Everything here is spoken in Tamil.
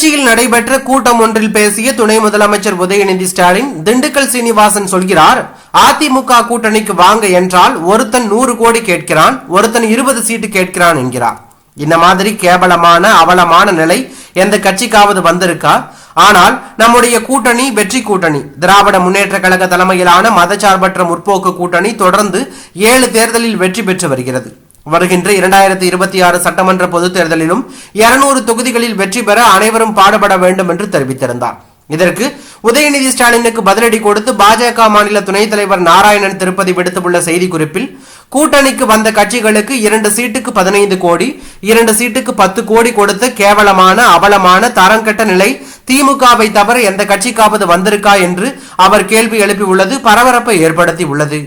திருச்சியில் நடைபெற்ற கூட்டம் ஒன்றில் பேசிய துணை முதலமைச்சர் உதயநிதி ஸ்டாலின் திண்டுக்கல் சீனிவாசன் சொல்கிறார் அதிமுக கூட்டணிக்கு வாங்க என்றால் ஒருத்தன் நூறு கோடி கேட்கிறான் ஒருத்தன் இருபது சீட்டு கேட்கிறான் என்கிறார். இந்த மாதிரி கேவலமான அவலமான நிலை எந்த கட்சிக்காவது வந்திருக்கா? ஆனால் நம்முடைய கூட்டணி வெற்றி கூட்டணி. திராவிட முன்னேற்ற கழக தலைமையிலான மதச்சார்பற்ற முற்போக்கு கூட்டணி தொடர்ந்து ஏழு தேர்தலில் வெற்றி பெற்று வருகிறது. வருகின்ற இரண்டாயிரத்தி இருபத்தி ஆறு சட்டமன்ற பொதுத் தேர்தலிலும் இருநூறு தொகுதிகளில் வெற்றி பெற அனைவரும் பாடுபட வேண்டும் என்று தெரிவித்திருந்தார். இதற்கு உதயநிதி ஸ்டாலினுக்கு பதிலடி கொடுத்து பாஜக மாநில துணைத் தலைவர் நாராயணன் திருப்பதி விடுத்துள்ள செய்திக்குறிப்பில் கூட்டணிக்கு வந்த கட்சிகளுக்கு இரண்டு சீட்டுக்கு பதினைந்து கோடி இரண்டு சீட்டுக்கு பத்து கோடி கொடுத்து கேவலமான அவலமான தரங்கட்ட நிலை திமுகவை தவிர எந்த கட்சிக்காவது வந்திருக்கா என்று அவர் கேள்வி எழுப்பியுள்ளது பரபரப்பை ஏற்படுத்தி உள்ளது